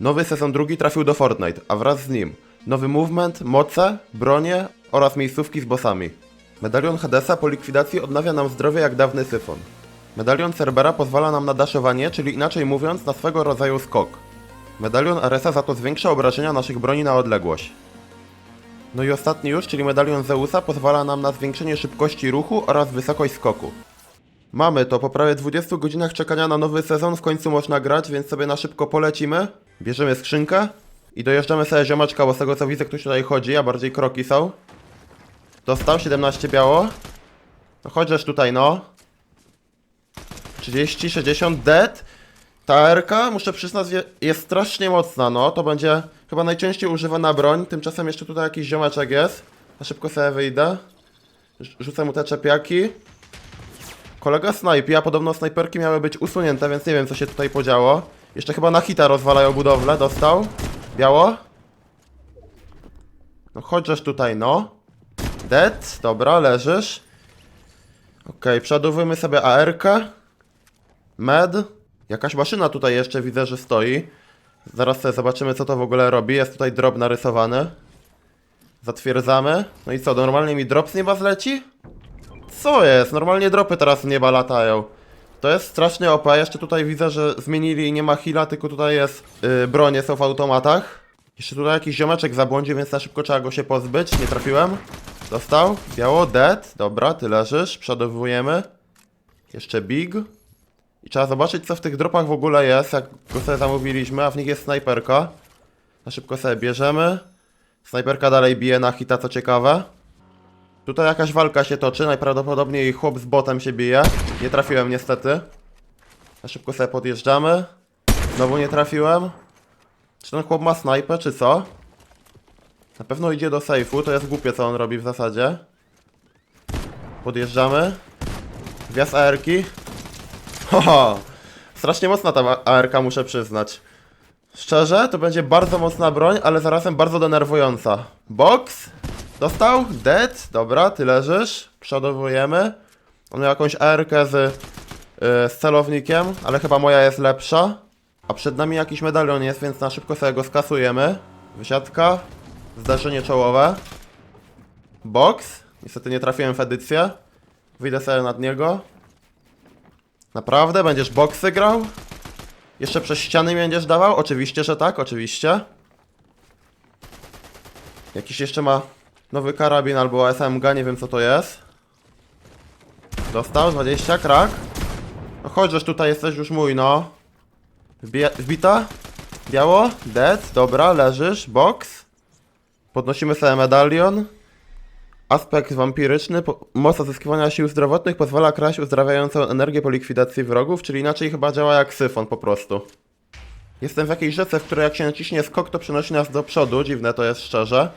Nowy sezon drugi trafił do Fortnite, a wraz z nim nowy movement, moce, bronie oraz miejscówki z bossami. Medalion Hadesa po likwidacji odnawia nam zdrowie jak dawny syfon. Medalion Cerbera pozwala nam na daszowanie, czyli inaczej mówiąc na swego rodzaju skok. Medalion Aresa za to zwiększa obrażenia naszych broni na odległość. No i ostatni już, czyli medalion Zeusa pozwala nam na zwiększenie szybkości ruchu oraz wysokość skoku. Mamy to, po prawie 20 godzinach czekania na nowy sezon w końcu można grać, więc sobie na szybko polecimy. Bierzemy skrzynkę i dojeżdżamy sobie ziomaczka, bo z tego co widzę ktoś tutaj chodzi, a bardziej kroki są. Dostał 17 biało. No chodźesz tutaj no. 30, 60, dead. Ta RK, muszę przyznać, je- jest strasznie mocna, no. To będzie chyba najczęściej używana broń. Tymczasem jeszcze tutaj jakiś ziomeczek jest. Na szybko sobie wyjdę. Rz- Rzucę mu te czepiaki. Kolega snajpi, a podobno snajperki miały być usunięte, więc nie wiem co się tutaj podziało. Jeszcze chyba na hita rozwalają budowlę, dostał. Biało. No chodźesz tutaj, no. Dead, dobra, leżysz. Okej, przeładowujemy sobie AR-kę. Med. Jakaś maszyna tutaj jeszcze widzę, że stoi. Zaraz sobie zobaczymy co to w ogóle robi. Jest tutaj drop narysowany. Zatwierdzamy. No i co, normalnie mi drop z nieba zleci? Co jest? Normalnie dropy teraz z nieba latają. To jest strasznie OP. Jeszcze tutaj widzę, że zmienili nie ma heala, tylko tutaj jest yy, bronie są w automatach. Jeszcze tutaj jakiś ziomeczek zabłądził, więc na szybko trzeba go się pozbyć. Nie trafiłem. Dostał. Biało, dead. Dobra, ty leżysz. Przodowujemy. Jeszcze big. I trzeba zobaczyć, co w tych dropach w ogóle jest, jak go sobie zamówiliśmy, a w nich jest snajperka. Na szybko sobie bierzemy. Snajperka dalej bije na hita, co ciekawe. Tutaj jakaś walka się toczy, najprawdopodobniej chłop z botem się bije. Nie trafiłem niestety. Na szybko sobie podjeżdżamy. Znowu nie trafiłem. Czy ten chłop ma snajpę, czy co? Na pewno idzie do sejfu, to jest głupie co on robi w zasadzie. Podjeżdżamy. Wjazd AR-ki. Haha, strasznie mocna ta ARK muszę przyznać. Szczerze, to będzie bardzo mocna broń, ale zarazem bardzo denerwująca. Box. Dostał? Dead. Dobra, ty leżysz. Przodowujemy. On miał jakąś ARK z, yy, z celownikiem, ale chyba moja jest lepsza. A przed nami jakiś medalion jest, więc na szybko sobie go skasujemy. Wysiadka. Zdarzenie czołowe. Box. Niestety nie trafiłem w edycję. Wyjdę sobie nad niego. Naprawdę? Będziesz boksy grał? Jeszcze przez ściany mi będziesz dawał? Oczywiście, że tak, oczywiście. Jakiś jeszcze ma nowy karabin albo SMG, nie wiem co to jest. Dostał 20, krak. No chodź, tutaj jesteś już mój, no. Wbija, wbita? Biało? Dead, dobra, leżysz, box. Podnosimy sobie medalion. Aspekt wampiryczny, moc odzyskiwania sił zdrowotnych pozwala kraść uzdrawiającą energię po likwidacji wrogów, czyli inaczej chyba działa jak syfon po prostu. Jestem w jakiejś rzece, w której jak się naciśnie skok, to przenosi nas do przodu, dziwne to jest szczerze.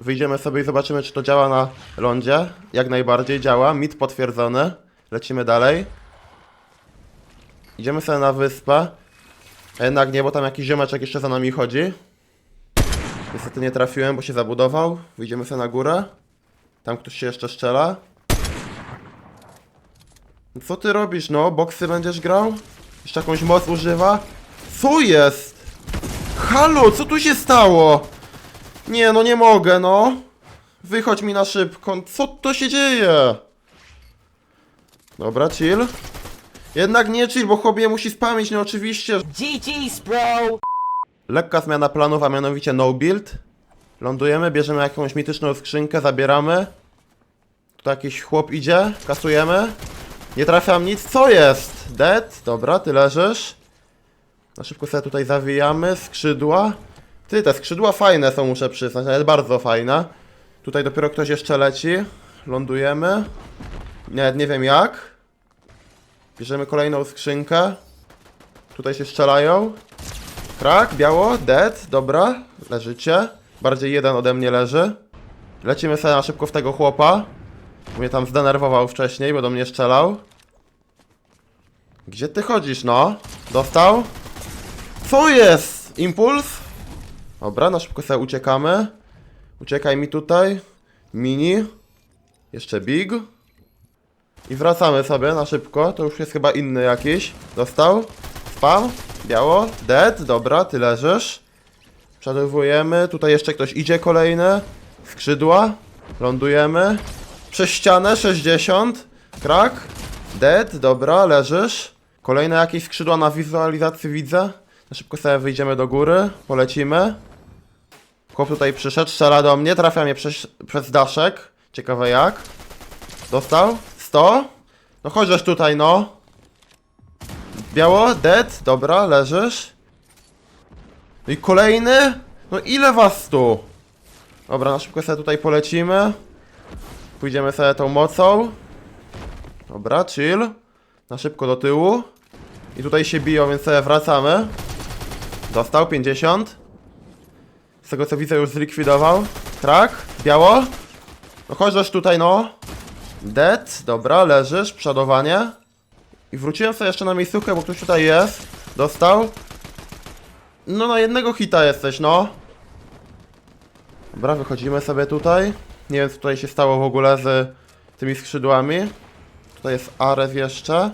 Wyjdziemy sobie i zobaczymy, czy to działa na lądzie. Jak najbardziej działa, mit potwierdzony. Lecimy dalej. Idziemy sobie na wyspę. A jednak nie, bo tam jakiś ziomeczek jeszcze za nami chodzi. Niestety nie trafiłem, bo się zabudował. Wyjdziemy sobie na górę. Tam ktoś się jeszcze strzela. Co ty robisz, no? Boksy będziesz grał? Jeszcze jakąś moc używa? Co jest? Halo, co tu się stało? Nie, no nie mogę, no. Wychodź mi na szybko. Co to się dzieje? Dobra, chill. Jednak nie chill, bo chłopie musi spamić, no oczywiście. GG's, bro! Lekka zmiana planów, a mianowicie no build. Lądujemy, bierzemy jakąś mityczną skrzynkę, zabieramy. Tu jakiś chłop idzie, kasujemy. Nie trafiam nic, co jest? Dead, dobra, ty leżysz. Na szybko sobie tutaj zawijamy, skrzydła. Ty, te skrzydła fajne są, muszę przyznać, nawet bardzo fajne. Tutaj dopiero ktoś jeszcze leci. Lądujemy. Nawet nie wiem jak. Bierzemy kolejną skrzynkę. Tutaj się strzelają. Krak, biało, dead, dobra, leżycie. Bardziej jeden ode mnie leży. Lecimy sobie na szybko w tego chłopa. Mnie tam zdenerwował wcześniej, bo do mnie strzelał. Gdzie ty chodzisz, no? Dostał? Co jest? Impuls? Dobra, na szybko sobie uciekamy. Uciekaj mi tutaj. Mini. Jeszcze big. I wracamy sobie na szybko. To już jest chyba inny jakiś. Dostał? Spam? Biało, dead, dobra, ty leżysz. Przeładowujemy, tutaj jeszcze ktoś idzie kolejny. Skrzydła, lądujemy. Przez ścianę, 60. Krak, dead, dobra, leżysz. Kolejne jakieś skrzydła na wizualizacji widzę. Na szybko sobie wyjdziemy do góry, polecimy. Chłop tutaj przyszedł, strzela do mnie, trafia mnie przez, przez daszek. Ciekawe jak. Dostał? 100? No chodźesz tutaj, no. Biało, dead, dobra, leżysz. No i kolejny? No ile was tu? Dobra, na szybko sobie tutaj polecimy. Pójdziemy sobie tą mocą. Dobra, chill. Na szybko do tyłu. I tutaj się biją, więc sobie wracamy. Dostał 50. Z tego co widzę już zlikwidował. Krak, biało. No chodź tutaj, no. Dead, dobra, leżysz, przodowanie. I wróciłem sobie jeszcze na miejscówkę, bo ktoś tutaj jest. Dostał. No na jednego hita jesteś, no. Dobra, wychodzimy sobie tutaj. Nie wiem co tutaj się stało w ogóle z tymi skrzydłami. Tutaj jest Ares jeszcze.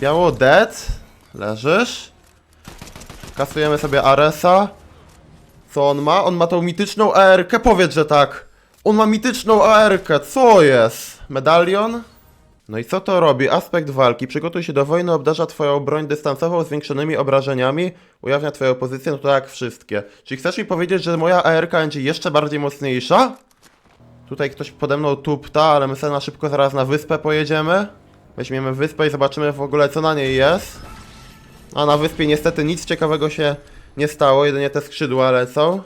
Biało, dead. Leżysz. Kasujemy sobie Aresa. Co on ma? On ma tą mityczną AR-kę? Powiedz, że tak. On ma mityczną AR-kę, co jest? Medalion? No i co to robi? Aspekt walki. Przygotuj się do wojny, obdarza twoją broń dystansową zwiększonymi obrażeniami, ujawnia twoją pozycję, no to jak wszystkie. Czyli chcesz mi powiedzieć, że moja ARK będzie jeszcze bardziej mocniejsza? Tutaj ktoś pode mną tupta, ale my sobie na szybko zaraz na wyspę pojedziemy. Weźmiemy wyspę i zobaczymy w ogóle co na niej jest. A na wyspie niestety nic ciekawego się nie stało, jedynie te skrzydła lecą.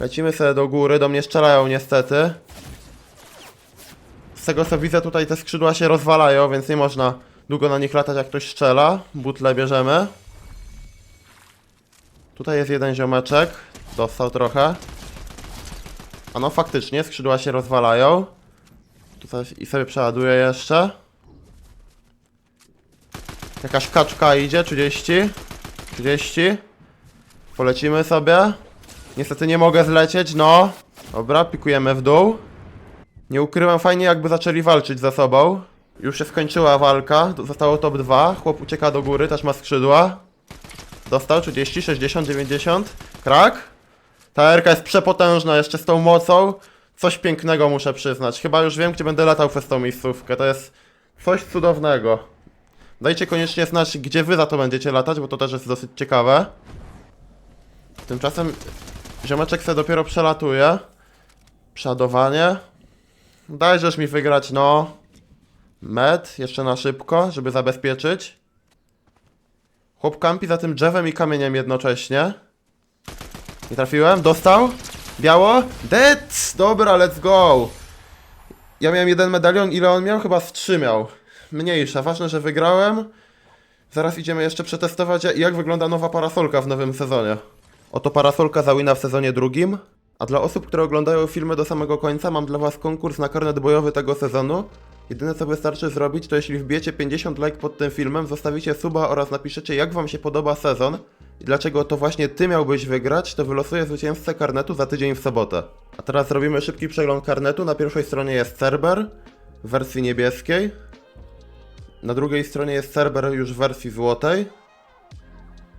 Lecimy sobie do góry, do mnie strzelają niestety. Z tego co widzę tutaj te skrzydła się rozwalają, więc nie można długo na nich latać jak ktoś strzela. Butle bierzemy. Tutaj jest jeden ziomeczek. Dostał trochę. A no faktycznie, skrzydła się rozwalają. Tutaj i sobie przeładuję jeszcze. Jakaś kaczka idzie, 30. 30. Polecimy sobie. Niestety nie mogę zlecieć, no. Dobra, pikujemy w dół. Nie ukryłem, fajnie jakby zaczęli walczyć ze sobą. Już się skończyła walka, zostało top 2. Chłop ucieka do góry, też ma skrzydła. Dostał 30, 60, 90. Krak. Ta RK jest przepotężna jeszcze z tą mocą. Coś pięknego muszę przyznać. Chyba już wiem, gdzie będę latał przez tą miejscówkę. To jest coś cudownego. Dajcie koniecznie znać, gdzie wy za to będziecie latać, bo to też jest dosyć ciekawe. Tymczasem ziomeczek se dopiero przelatuje. Przeładowanie. Dajżesz mi wygrać, no. Med, jeszcze na szybko, żeby zabezpieczyć. Chłop kampi za tym drzewem i kamieniem jednocześnie. Nie trafiłem, dostał. Biało. Dead! Dobra, let's go. Ja miałem jeden medalion, ile on miał? Chyba z trzy miał. Mniejsza, ważne, że wygrałem. Zaraz idziemy jeszcze przetestować, jak wygląda nowa parasolka w nowym sezonie. Oto parasolka za wina w sezonie drugim. A dla osób, które oglądają filmy do samego końca, mam dla Was konkurs na karnet bojowy tego sezonu. Jedyne co wystarczy zrobić, to jeśli wbijecie 50 like pod tym filmem, zostawicie suba oraz napiszecie jak Wam się podoba sezon i dlaczego to właśnie Ty miałbyś wygrać, to wylosuję zwycięzcę karnetu za tydzień w sobotę. A teraz zrobimy szybki przegląd karnetu. Na pierwszej stronie jest Cerber w wersji niebieskiej. Na drugiej stronie jest Cerber już w wersji złotej.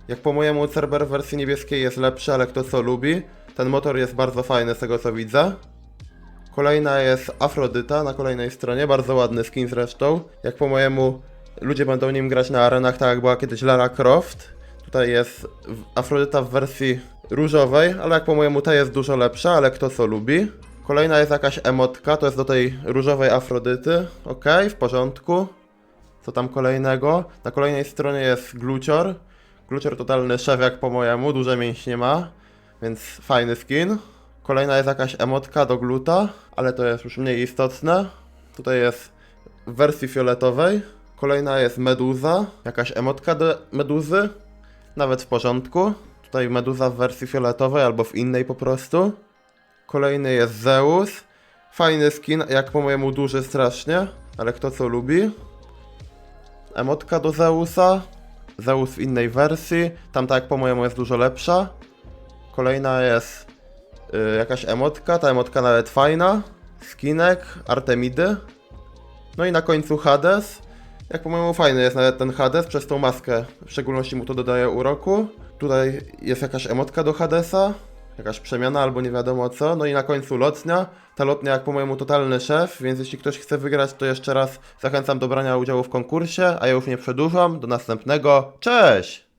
Jak po mojemu Cerber w wersji niebieskiej jest lepszy, ale kto co lubi. Ten motor jest bardzo fajny z tego co widzę. Kolejna jest Afrodyta na kolejnej stronie, bardzo ładny skin zresztą. Jak po mojemu ludzie będą nim grać na arenach, tak jak była kiedyś Lara Croft. Tutaj jest Afrodyta w wersji różowej, ale jak po mojemu ta jest dużo lepsza, ale kto co lubi. Kolejna jest jakaś emotka, to jest do tej różowej Afrodyty. Ok, w porządku. Co tam kolejnego? Na kolejnej stronie jest Glucior. Glucior totalny szef jak po mojemu, duże mięśnie ma, więc fajny skin. Kolejna jest jakaś emotka do gluta, ale to jest już mniej istotne. Tutaj jest w wersji fioletowej. Kolejna jest meduza, jakaś emotka do meduzy, nawet w porządku. Tutaj meduza w wersji fioletowej albo w innej po prostu. Kolejny jest Zeus. Fajny skin, jak po mojemu duży strasznie, ale kto co lubi. Emotka do Zeusa. Zeus w innej wersji. Tamta jak po mojemu jest dużo lepsza. Kolejna jest y, jakaś emotka. Ta emotka nawet fajna. Skinek, Artemidy. No i na końcu Hades. Jak po mojemu fajny jest nawet ten Hades przez tą maskę. W szczególności mu to dodaje uroku. Tutaj jest jakaś emotka do Hadesa. Jakaś przemiana albo nie wiadomo co. No i na końcu lotnia. Ta lotnia jak po mojemu totalny szef, więc jeśli ktoś chce wygrać, to jeszcze raz zachęcam do brania udziału w konkursie, a ja już nie przedłużam. Do następnego. Cześć!